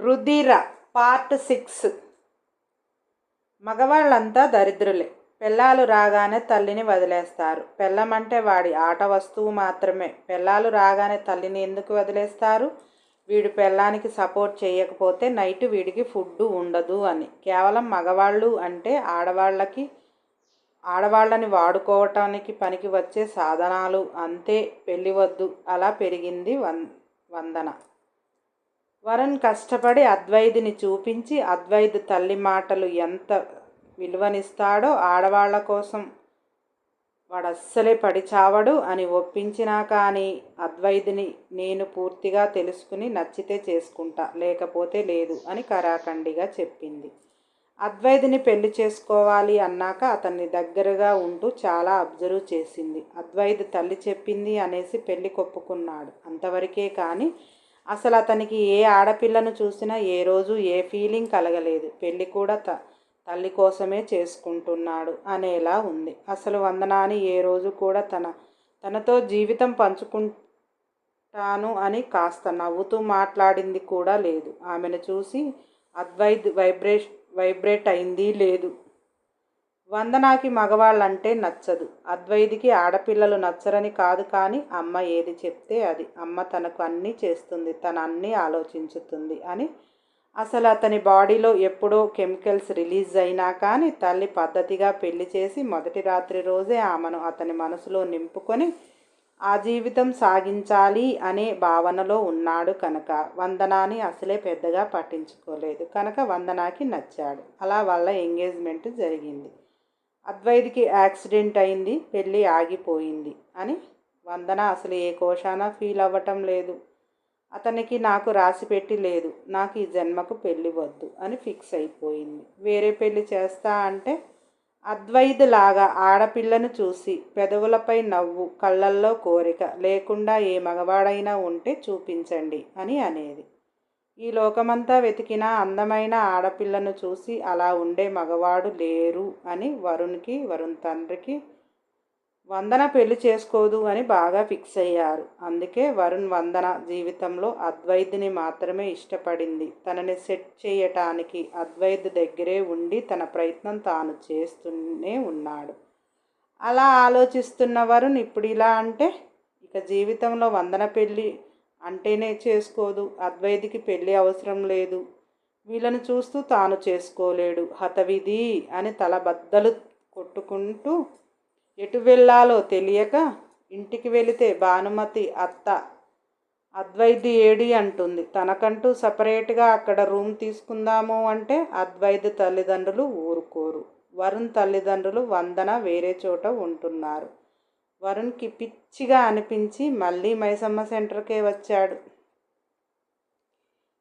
రుధిర part six. మగవాళ్ళంతా దరిద్రులే. పెళ్ళాలు రాగానే తల్లిని వదిలేస్తారు. పెళ్ళమంటే వాడి ఆట వస్తువు మాత్రమే. పెళ్ళాలు రాగానే తల్లిని ఎందుకు వదిలేస్తారు? వీడు పెళ్ళానికి సపోర్ట్ చేయకపోతే నైట్ వీడికి ఫుడ్ ఉండదు అని. కేవలం మగవాళ్ళు అంటే ఆడవాళ్ళకి ఆడవాళ్ళని వాడుకోవటానికి పనికి వచ్చే సాధనాలు. అంతే పెళ్ళి వద్దు. అలా పెరిగింది వన్ వందన. వరుణ్ కష్టపడి అద్వైదిని చూపించి అద్వైద్ తల్లి మాటలు ఎంత విలువనిస్తాడో ఆడవాళ్ళ కోసం వాడు అస్సలే పడి చావడు అని ఒప్పించినా కానీ అద్వైదిని నేను పూర్తిగా తెలుసుకుని నచ్చితే చేసుకుంటా లేకపోతే లేదు అని కరాఖండిగా చెప్పింది. అద్వైదిని పెళ్ళి చేసుకోవాలి అన్నాక అతన్ని దగ్గరగా ఉంటూ చాలా అబ్జర్వ్ చేసింది. అద్వైద్ తల్లి చెప్పింది అనేసి పెళ్ళి కొప్పుకున్నాడు. అంతవరకే కానీ అసలు అతనికి ఏ ఆడపిల్లను చూసినా ఏ రోజు ఏ ఫీలింగ్ కలగలేదు. పెళ్ళి కూడా త తల్లి కోసమే చేసుకుంటున్నాడు అనేలా ఉంది. అసలు వందనాని ఏ రోజు కూడా తన తనతో జీవితం పంచుకుంటాను అని కాస్త నవ్వుతూ మాట్లాడింది కూడా లేదు. ఆమెను చూసి అద్వైద్ వైబ్రేష్ వైబ్రేట్ అయింది లేదు. వందనాకి మగవాళ్ళంటే నచ్చదు. అద్వైదికి ఆడపిల్లలు నచ్చరని కాదు కానీ అమ్మ ఏది చెప్తే అది. అమ్మ తనకు అన్నీ చేస్తుంది తన అన్నీ ఆలోచించుతుంది అని. అసలు అతని బాడీలో ఎప్పుడో కెమికల్స్ రిలీజ్ అయినా కానీ తల్లి పద్ధతిగా పెళ్ళి చేసి మొదటి రాత్రి రోజే ఆమెను అతని మనసులో నింపుకొని ఆ జీవితం సాగించాలి అనే భావనలో ఉన్నాడు కనుక వందనాని అసలే పెద్దగా పట్టించుకోలేదు. కనుక వందనాకి నచ్చాడు. అలా వాళ్ళ ఎంగేజ్మెంట్ జరిగింది. అద్వైతికి యాక్సిడెంట్ అయింది పెళ్ళి ఆగిపోయింది అని వందన. అసలు ఏ కోశాన ఫీల్ అవ్వటం లేదు. అతనికి నాకు రాసి పెట్టి లేదు. నాకు ఈ జన్మకు పెళ్ళి వద్దు అని ఫిక్స్ అయిపోయింది. వేరే పెళ్ళి చేస్తా అంటే అద్వైతులాగా ఆడపిల్లను చూసి పెదవులపై నవ్వు కళ్ళల్లో కోరిక లేకుండా ఏ మగవాడైనా ఉంటే చూపించండి అని అనేది. ఈ లోకమంతా వెతికిన అందమైన ఆడపిల్లను చూసి అలా ఉండే మగవాడు లేరు అని వరుణ్కి వరుణ్ తండ్రికి వందన పెళ్ళి చేసుకోదు అని బాగా ఫిక్స్ అయ్యారు. అందుకే వరుణ్ వందన జీవితంలో అద్వైద్ని మాత్రమే ఇష్టపడింది. తనని సెట్ చేయటానికి అద్వైద్ దగ్గరే ఉండి తన ప్రయత్నం తాను చేస్తూనే ఉన్నాడు. అలా ఆలోచిస్తున్న వరుణ్ ఇప్పుడు ఇలా అంటే? ఇక జీవితంలో వందన పెళ్ళి అంటేనే చేసుకోదు. అద్వైతికి పెళ్ళి అవసరం లేదు. వీళ్ళని చూస్తూ తాను చేసుకోలేడు. హతవిధి అని తల బద్దలు కొట్టుకుంటూ ఎటు వెళ్ళాలో తెలియక ఇంటికి వెళితే భానుమతి అత్త అద్వైది ఏడి అంటుంది. తనకంటూ సపరేట్గా అక్కడ రూమ్ తీసుకుందాము అంటే అద్వైతి తల్లిదండ్రులు ఊరుకోరు. వరుణ్ తల్లిదండ్రులు వందన వేరే చోట ఉంటున్నారు. వరుణ్కి పిచ్చిగా అనిపించి మళ్ళీ మైసమ్మ సెంటర్కే వచ్చాడు.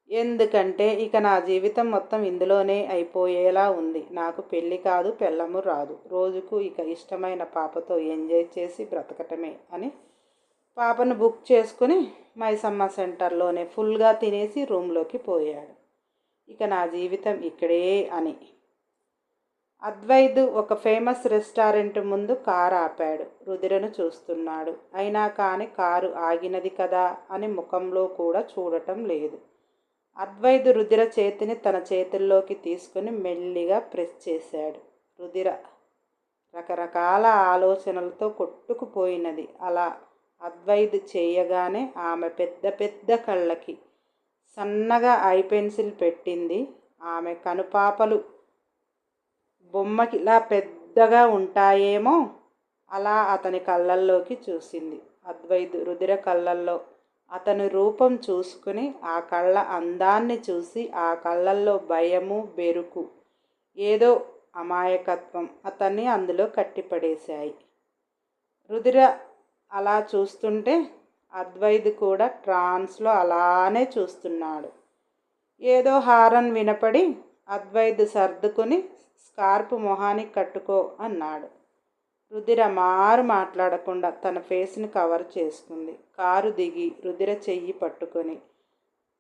ఎందుకంటే ఇక నా జీవితం మొత్తం ఇందులోనే అయిపోయేలా ఉంది. నాకు పెళ్ళి కాదు పెళ్ళము రాదు. రోజుకు ఇక ఇష్టమైన పాపతో ఎంజాయ్ చేసి బ్రతకటమే అని పాపను బుక్ చేసుకుని మైసమ్మ సెంటర్లోనే ఫుల్గా తినేసి రూమ్లోకి పోయాడు. ఇక నా జీవితం ఇక్కడే అని అద్వైద్ ఒక ఫేమస్ రెస్టారెంట్ ముందు కారు ఆపాడు. రుదిరను చూస్తున్నాడు. అయినా కానీ కారు ఆగినది కదా అని ముఖంలో కూడా చూడటం లేదు. అద్వైద్ రుదిర చేతిని తన చేతుల్లోకి తీసుకుని మెల్లిగా ప్రెస్ చేశాడు. రుదిర రకరకాల ఆలోచనలతో కొట్టుకుపోయినది. అలా అద్వైద్ చేయగానే ఆమె పెద్ద పెద్ద కళ్ళకి సన్నగా ఐ పెన్సిల్ పెట్టింది. ఆమె కనుపాపలు బొమ్మకి ఇలా పెద్దగా ఉంటాయేమో అలా అతని కళ్ళల్లోకి చూసింది. అద్వైత్ రుదిర కళ్ళల్లో అతని రూపం చూసుకుని ఆ కళ్ళ అందాన్ని చూసి ఆ కళ్ళల్లో భయము బెరుకు ఏదో అమాయకత్వం అతన్ని అందులో కట్టిపడేశాయి. రుదిర అలా చూస్తుంటే అద్వైద్ కూడా ట్రాన్స్లో అలానే చూస్తున్నాడు. ఏదో హారన్ వినపడి అద్వైద్ సర్దుకుని స్కార్ప్ మొహానికి కట్టుకో అన్నాడు. రుదిర మారు మాట్లాడకుండా తన ఫేస్ని కవర్ చేసుకుంది. కారు దిగి రుదిర చెయ్యి పట్టుకొని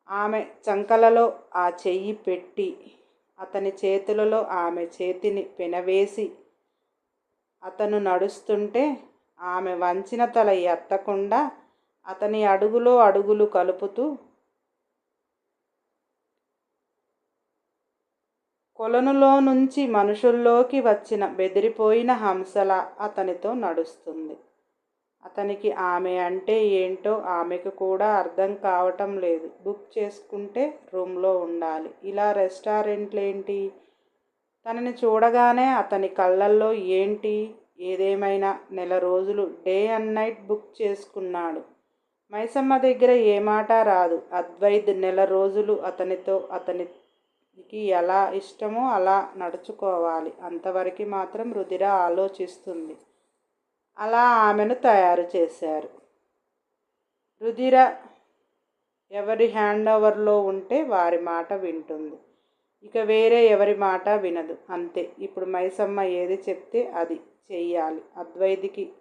ఆమె చంకలలో ఆ చెయ్యి పెట్టి అతని చేతులలో ఆమె చేతిని పెనవేసి అతను నడుస్తుంటే ఆమె వంచిన తల ఎత్తకుండా అతని అడుగులో అడుగులు కలుపుతూ కొలనులో నుంచి మనుషుల్లోకి వచ్చిన బెదిరిపోయిన హంసల అతనితో నడుస్తుంది. అతనికి ఆమె అంటే ఏంటో ఆమెకు కూడా అర్థం కావటం లేదు. బుక్ చేసుకుంటే రూమ్లో ఉండాలి. ఇలా రెస్టారెంట్లేంటి? తనని చూడగానే అతని కళ్ళల్లో ఏంటి? ఏదేమైనా నెల రోజులు డే అండ్ నైట్ బుక్ చేసుకున్నాడు. మైసమ్మ దగ్గర ఏ మాట రాదు. అద్వైద్ నెల రోజులు అతనితో అతని నీకు ఎలా ఇష్టమో అలా నడుచుకోవాలి. అంతవరకు మాత్రం రుధిర ఆలోచిస్తుంది. అలా ఆమెను తయారు చేశారు. రుధిర ఎవరి హ్యాండ్ ఓవర్లో ఉంటే వారి మాట వింటుంది. ఇక వేరే ఎవరి మాట వినదు. అంతే. ఇప్పుడు మైసమ్మ ఏది చెప్తే అది చెయ్యాలి. అద్వైతికి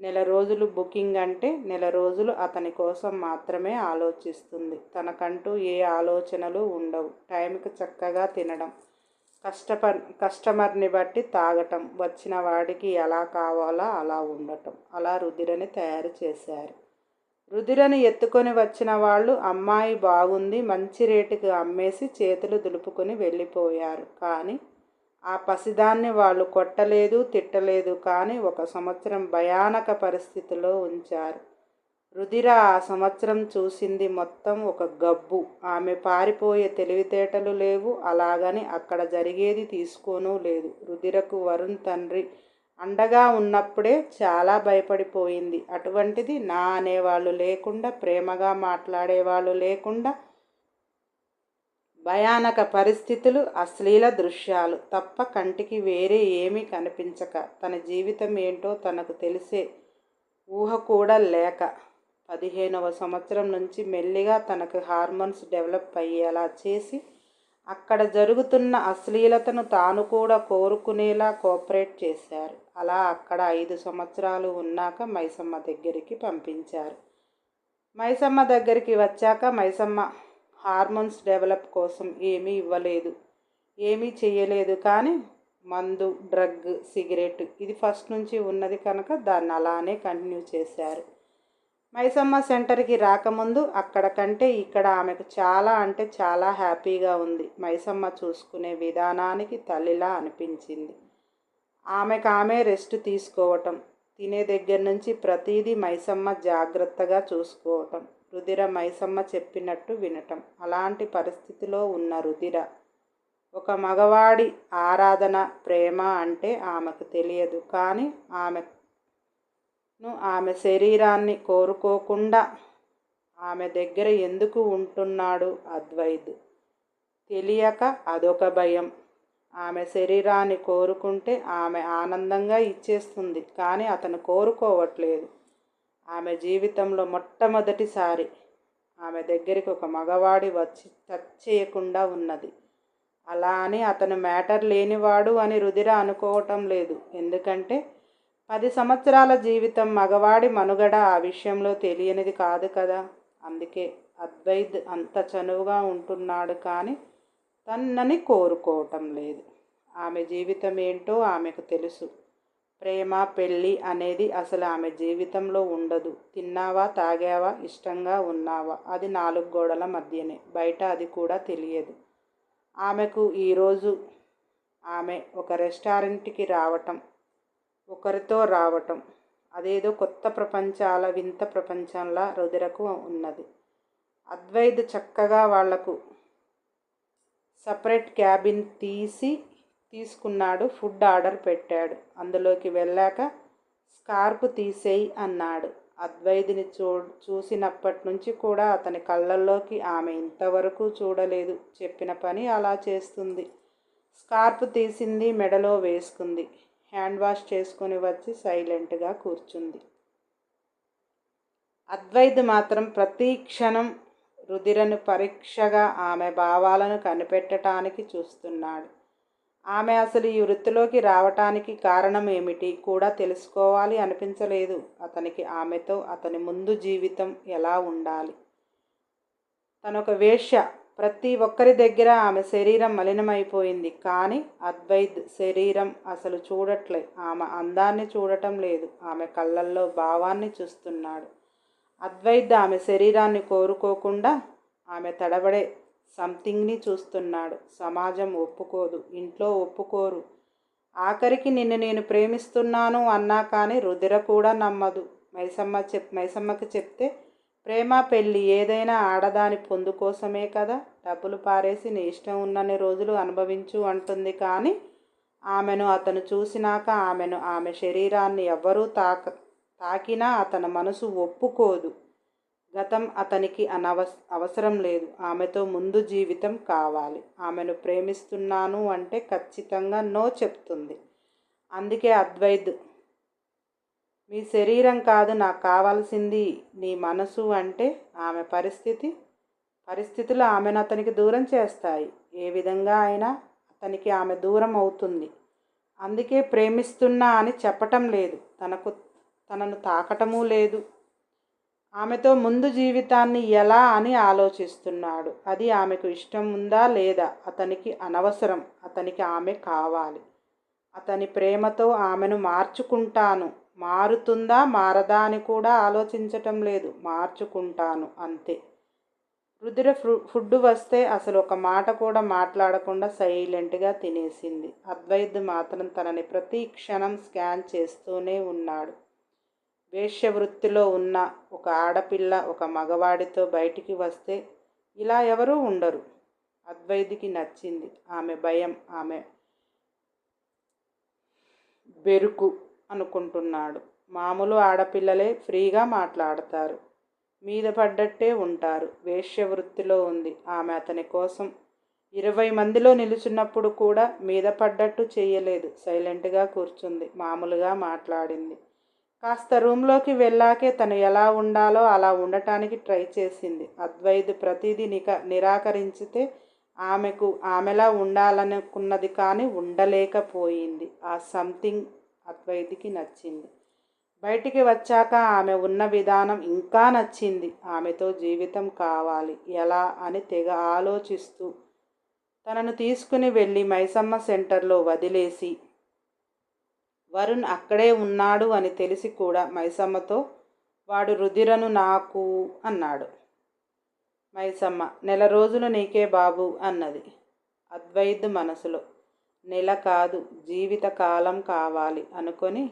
నెల రోజులు బుకింగ్ అంటే నెల రోజులు అతని కోసం మాత్రమే ఆలోచిస్తుంది. తనకంటూ ఏ ఆలోచనలు ఉండవు. టైంకి చక్కగా తినడం కష్టప కస్టమర్ని బట్టి తాగటం వచ్చిన వాడికి ఎలా కావాలో అలా ఉండటం. అలా రుధిరని తయారు చేశారు. రుధిరని ఎత్తుకొని వచ్చిన వాళ్ళు అమ్మాయి బాగుంది మంచి రేటుకి అమ్మేసి చేతులు దులుపుకొని వెళ్ళిపోయారు. కానీ ఆ పసిదాన్ని వాళ్ళు కొట్టలేదు తిట్టలేదు. కానీ ఒక సంవత్సరం భయానక పరిస్థితిలో ఉంచారు. రుధిర ఆ సంవత్సరం చూసింది మొత్తం ఒక గబ్బు. ఆమె పారిపోయే తెలివితేటలు లేవు. అలాగని అక్కడ జరిగేది తీసుకోనూ లేదు. రుధిరకు వరుణ్ తండ్రి అండగా ఉన్నప్పుడే చాలా భయపడిపోయింది. అటువంటిది నా అనేవాళ్ళు లేకుండా ప్రేమగా మాట్లాడేవాళ్ళు లేకుండా భయానక పరిస్థితులు అశ్లీల దృశ్యాలు తప్ప కంటికి వేరే ఏమీ కనిపించక తన జీవితం ఏంటో తనకు తెలిసే ఊహ కూడా లేక పదిహేనవ సంవత్సరం నుంచి మెల్లిగా తనకు హార్మోన్స్ డెవలప్ అయ్యేలా చేసి అక్కడ జరుగుతున్న అశ్లీలతను తాను కూడా కోరుకునేలా కోఆపరేట్ చేశారు. అలా అక్కడ ఐదు సంవత్సరాలు ఉన్నాక మైసమ్మ దగ్గరికి పంపించారు. మైసమ్మ దగ్గరికి వచ్చాక మైసమ్మ హార్మోన్స్ డెవలప్ కోసం ఏమీ ఇవ్వలేదు. ఏమీ చేయలేదు కానీ మందు డ్రగ్ సిగరెట్ ఇది ఫస్ట్ నుంచి ఉన్నది కనుక దాన్ని అలానే కంటిన్యూ చేశారు. మైసమ్మ సెంటర్కి రాకముందు అక్కడ కంటే ఇక్కడ ఆమెకు చాలా అంటే చాలా హ్యాపీగా ఉంది. మైసమ్మ చూసుకునే విధానానికి తల్లిలా అనిపించింది. ఆమెకు ఆమె రెస్ట్ తీసుకోవటం తినే దగ్గర నుంచి ప్రతిదీ మైసమ్మ జాగ్రత్తగా చూసుకోవటం రుధిర మైసమ్మ చెప్పినట్టు వినటం. అలాంటి పరిస్థితిలో ఉన్న రుధిర ఒక మగవాడి ఆరాధన ప్రేమ అంటే ఆమెకు తెలియదు. కానీ ఆమెను ఆమె శరీరాన్ని కోరుకోకుండా ఆమె దగ్గర ఎందుకు ఉంటున్నాడు అద్వైద్ తెలియక అదొక భయం. ఆమె శరీరాన్ని కోరుకుంటే ఆమె ఆనందంగా ఇచ్చేస్తుంది. కానీ అతను కోరుకోవట్లేదు. ఆమె జీవితంలో మొట్టమొదటిసారి ఆమె దగ్గరికి ఒక మగవాడి వచ్చి టచ్ చేయకుండా ఉన్నది. అలా అని అతను మ్యాటర్ లేనివాడు అని రుదిర అనుకోవటం లేదు. ఎందుకంటే పది సంవత్సరాల జీవితం మగవాడి మనుగడ ఆ విషయంలో తెలియనిది కాదు కదా. అందుకే అద్వైద్ అంత చనువుగా ఉంటున్నాడు కానీ తన్నని కోరుకోవటం లేదు. ఆమె జీవితం ఏంటో ఆమెకు తెలుసు. ప్రేమ పెళ్ళి అనేది అసలు ఆమె జీవితంలో ఉండదు. తిన్నావా తాగావా ఇష్టంగా ఉన్నావా? అది నాలుగు గోడల మధ్యనే. బయట అది కూడా తెలియదు. ఆమెకు ఈరోజు ఆమె ఒక రెస్టారెంట్కి రావటం ఒకరితో రావటం అదేదో కొత్త ప్రపంచాల వింత ప్రపంచంలా రుదిరకు ఉన్నది. అద్వైద్ చక్కగా వాళ్ళకు సపరేట్ క్యాబిన్ తీసి తీసుకున్నాడు ఫుడ్ ఆర్డర్ పెట్టాడు. అందులోకి వెళ్ళాక స్కార్ప్ తీసేయి అన్నాడు. అద్వైతిని చూ చూసినప్పటి నుంచి కూడా అతని కళ్ళల్లోకి ఆమె ఇంతవరకు చూడలేదు. చెప్పిన పని అలా చేస్తుంది. స్కార్ప్ తీసింది మెడలో వేసుకుంది. హ్యాండ్ వాష్ చేసుకుని వచ్చి సైలెంట్గా కూర్చుంది. అద్వైద్ మాత్రం ప్రతి క్షణం రుధిరను పరీక్షగా ఆమె భావాలను కనిపెట్టడానికి చూస్తున్నాడు. ఆమె అసలు ఈ వృత్తిలోకి రావటానికి కారణం ఏమిటి కూడా తెలుసుకోవాలి అనిపించలేదు. అతనికి ఆమెతో అతని ముందు జీవితం ఎలా ఉండాలి? తనొక వేష్య ప్రతి ఒక్కరి దగ్గర ఆమె శరీరం మలినమైపోయింది. కానీ అద్వైద్ శరీరం అసలు చూడట్లే. ఆమె అందాన్ని చూడటం లేదు. ఆమె కళ్ళల్లో భావాన్ని చూస్తున్నాడు. అద్వైద్ ఆమె శరీరాన్ని కోరుకోకుండా ఆమె తడబడే సంథింగ్ని చూస్తున్నాడు. సమాజం ఒప్పుకోదు. ఇంట్లో ఒప్పుకోరు. ఆఖరికి నిన్ను నేను ప్రేమిస్తున్నాను అన్నా కానీ రుదిర కూడా నమ్మదు. మైసమ్మ చెప్ మైసమ్మకి చెప్తే ప్రేమ పెళ్ళి ఏదైనా ఆడదాని పొందు కోసమే కదా. డబ్బులు పారేసి నీ ఇష్టం ఉన్నన్ని రోజులు అనుభవించు అంటుంది. కానీ ఆమెను అతను చూసినాక ఆమెను ఆమె శరీరాన్ని ఎవ్వరూ తాక తాకినా అతని మనసు ఒప్పుకోదు. గతం అతనికి అనవస అవసరం లేదు. ఆమెతో ముందు జీవితం కావాలి. ఆమెను ప్రేమిస్తున్నాను అంటే ఖచ్చితంగా నో చెప్తుంది. అందుకే అద్వైద్ మీ శరీరం కాదు నాకు కావాల్సింది నీ మనసు అంటే ఆమె పరిస్థితి పరిస్థితులు ఆమెను అతనికి దూరం చేస్తాయి. ఏ విధంగా అయినా అతనికి ఆమె దూరం అవుతుంది. అందుకే ప్రేమిస్తున్నా అని చెప్పటం లేదు. తనకు తనను తాకటమూ లేదు. ఆమెతో ముందు జీవితాన్ని ఎలా అని ఆలోచిస్తున్నాడు? అది ఆమెకు ఇష్టం ఉందా లేదా? అతనికి అనవసరం. అతనికి ఆమె కావాలి. అతని ప్రేమతో ఆమెను మార్చుకుంటాను. మారుతుందా మారదా అని కూడా ఆలోచించటం లేదు. మార్చుకుంటాను అంతే. రుదిర ఫుడ్ వస్తే అసలు ఒక మాట కూడా మాట్లాడకుండా సైలెంట్గా తినేసింది. అద్వైద్ మాత్రం తనని ప్రతి క్షణం స్కాన్ చేస్తూనే ఉన్నాడు. వేశ్యవృత్తిలో ఉన్న ఒక ఆడపిల్ల ఒక మగవాడితో బయటికి వస్తే ఇలా ఎవరూ ఉండరు. అద్వైతికి నచ్చింది. ఆమె భయం ఆమె బెరుకు అనుకుంటున్నాడు. మామూలు ఆడపిల్లలే ఫ్రీగా మాట్లాడతారు. మీద పడ్డట్టే ఉంటారు. వేశ్యవృత్తిలో ఉంది. ఆమె అతని కోసం ఇరవై మందిలో నిలుచున్నప్పుడు కూడా మీద పడ్డట్టు చేయలేదు. సైలెంట్గా కూర్చుంది. మామూలుగా మాట్లాడింది. కాస్త రూమ్లోకి వెళ్ళాకే తను ఎలా ఉండాలో అలా ఉండటానికి ట్రై చేసింది. అద్వైద్ ప్రతిదీ నిక నిరాకరించితే ఆమెకు ఆమెలా ఉండాలనుకున్నది కానీ ఉండలేకపోయింది. ఆ సంథింగ్ అద్వైతికి నచ్చింది. బయటికి వచ్చాక ఆమె ఉన్న విధానం ఇంకా నచ్చింది. ఆమెతో జీవితం కావాలి. ఎలా అని తెగ ఆలోచిస్తూ తనను తీసుకుని వెళ్ళి మైసమ్మ సెంటర్లో వదిలేసి వరుణ్ అక్కడే ఉన్నాడు అని తెలిసి కూడా మైసమ్మతో వాడు రుధిరను నాకు అన్నాడు. మైసమ్మ నెల రోజులు నీకే బాబు అన్నది. అద్వైద్ మనసులో నెల కాదు జీవిత కాలం కావాలి అనుకొని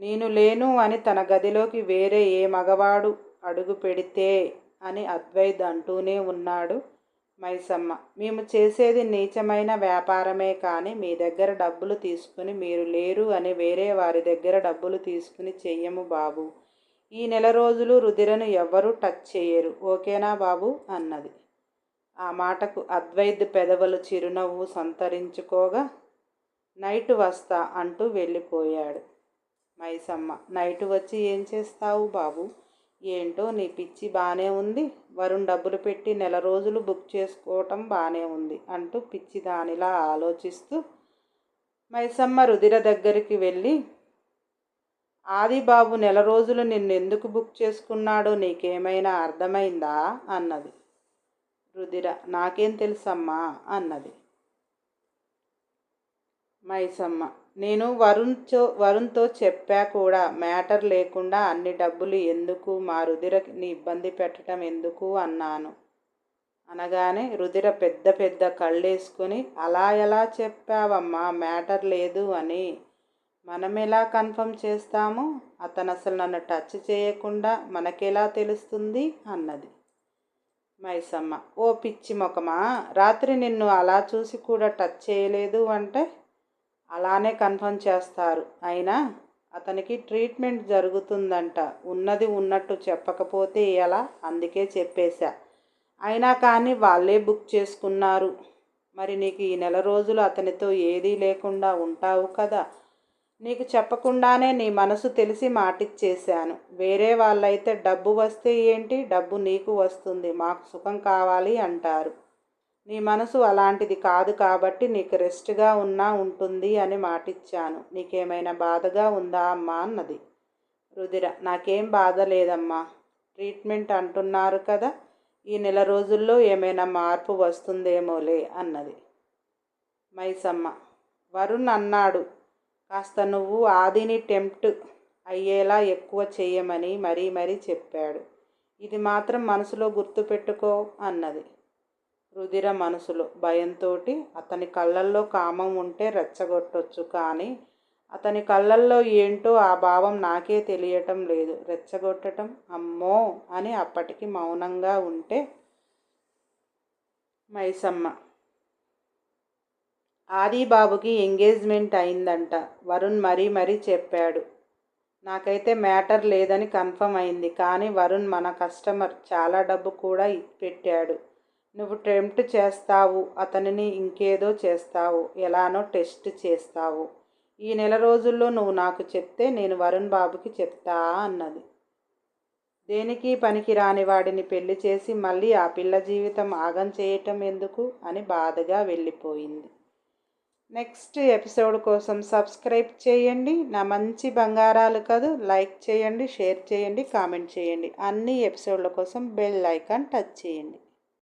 నేను లేను అని తన గదిలోకి వేరే ఏ మగవాడు అడుగు పెడితే అని అద్వైద్ అంటూనే ఉన్నాడు. మైసమ్మ మేము చేసేది నీచమైన వ్యాపారమే కానీ మీ దగ్గర డబ్బులు తీసుకుని మీరు లేరు అని వేరే వారి దగ్గర డబ్బులు తీసుకుని చెయ్యము బాబు. ఈ నెల రోజులు రుదిరను ఎవ్వరూ టచ్ చేయరు ఓకేనా బాబు? అన్నది. ఆ మాటకు అద్వైద్ పెదవులు చిరునవ్వు సంతరించుకోగా నైట్ వస్తా అంటూ వెళ్ళిపోయాడు. మైసమ్మ నైట్ వచ్చి ఏం చేస్తావు బాబు? ఏంటో నీ పిచ్చి బాగానే ఉంది. వరుణ్ డబ్బులు పెట్టి నెల రోజులు బుక్ చేసుకోవటం బాగానే ఉంది అంటూ పిచ్చి దానిలా ఆలోచిస్తూ మైసమ్మ రుదిర దగ్గరికి వెళ్ళి ఆదిబాబు నెల రోజులు నిన్నెందుకు బుక్ చేసుకున్నాడో నీకేమైనా అర్థమైందా? అన్నది. రుదిర నాకేం తెలుసమ్మా? అన్నది. మైసమ్మ. నేను వరుణ్తో వరుణ్తో చెప్పా కూడా మ్యాటర్ లేకుండా అన్ని డబ్బులు ఎందుకు మా రుదిరని ఇబ్బంది పెట్టడం ఎందుకు అన్నాను. అనగానే రుదిర పెద్ద పెద్ద కళ్ళేసుకొని అలా ఎలా చెప్పావమ్మా మ్యాటర్ లేదు అని. మనం ఎలా కన్ఫర్మ్ చేస్తాము? అతను అసలు నన్ను టచ్ చేయకుండా మనకెలా తెలుస్తుంది? అన్నది. మైసమ్మ ఓ పిచ్చి మొకమా రాత్రి నిన్ను అలా చూసి కూడా టచ్ చేయలేదు అంటే అలానే కన్ఫర్మ్ చేస్తారు. అయినా అతనికి ట్రీట్మెంట్ జరుగుతుందంట. ఉన్నది ఉన్నట్టు చెప్పకపోతే ఎలా? అందుకే చెప్పేశా. అయినా కానీ వాళ్ళే బుక్ చేసుకున్నారు. మరి నీకు ఈ నెల రోజులు అతనితో ఏదీ లేకుండా ఉంటావు కదా? నీకు చెప్పకుండానే నీ మనసు తెలిసి మాటిచ్చేశాను. వేరే వాళ్ళైతే డబ్బు వస్తే ఏంటి? డబ్బు నీకు వస్తుంది. మాకు సుఖం కావాలి అంటారు. నీ మనసు అలాంటిది కాదు కాబట్టి నీకు రెస్ట్గా ఉన్నా ఉంటుంది అని మాటిచ్చాను. నీకేమైనా బాధగా ఉందా అమ్మా? అన్నది. రుదిర నాకేం బాధ లేదమ్మా. ట్రీట్మెంట్ అంటున్నారు కదా ఈ నెల రోజుల్లో ఏమైనా మార్పు వస్తుందేమోలే అన్నది. మైసమ్మ వరుణ్ అన్నాడు కాస్త నువ్వు ఆదిని టెంప్ట్ అయ్యేలా ఎక్కువ చేయమని మరీ మరీ చెప్పాడు. ఇది మాత్రం మనసులో గుర్తుపెట్టుకో అన్నది. రుధిర మనసులో భయంతో అతని కళ్ళల్లో కామం ఉంటే రెచ్చగొట్టొచ్చు కానీ అతని కళ్ళల్లో ఏంటో ఆ భావం నాకే తెలియటం లేదు. రెచ్చగొట్టడం అమ్మో అని అప్పటికి మౌనంగా ఉంటే మైసమ్మ. ఆదిబాబుకి ఎంగేజ్మెంట్ అయిందంట. వరుణ్ మరీ మరీ చెప్పాడు. నాకైతే మ్యాటర్ లేదని కన్ఫర్మ్ అయింది కానీ వరుణ్ మన కస్టమర్ చాలా డబ్బు కూడా పెట్టాడు. నువ్వు టెంప్ట్ చేస్తావు అతనిని ఇంకేదో చేస్తావు ఎలానో టెస్ట్ చేస్తావు. ఈ నెల రోజుల్లో నువ్వు నాకు చెప్తే నేను వరుణ్ బాబుకి చెప్తా అన్నది. దేనికి పనికి రాని వాడిని పెళ్ళి చేసి మళ్ళీ ఆ పిల్ల జీవితం ఆగం చేయటం ఎందుకు అని బాధగా వెళ్ళిపోయింది. నెక్స్ట్ ఎపిసోడ్ కోసం సబ్స్క్రైబ్ చేయండి. నా మంచి బంగారాలు కాదు లైక్ చేయండి షేర్ చేయండి కామెంట్ చేయండి. అన్ని ఎపిసోడ్ల కోసం బెల్ ఐకాన్ టచ్ చేయండి.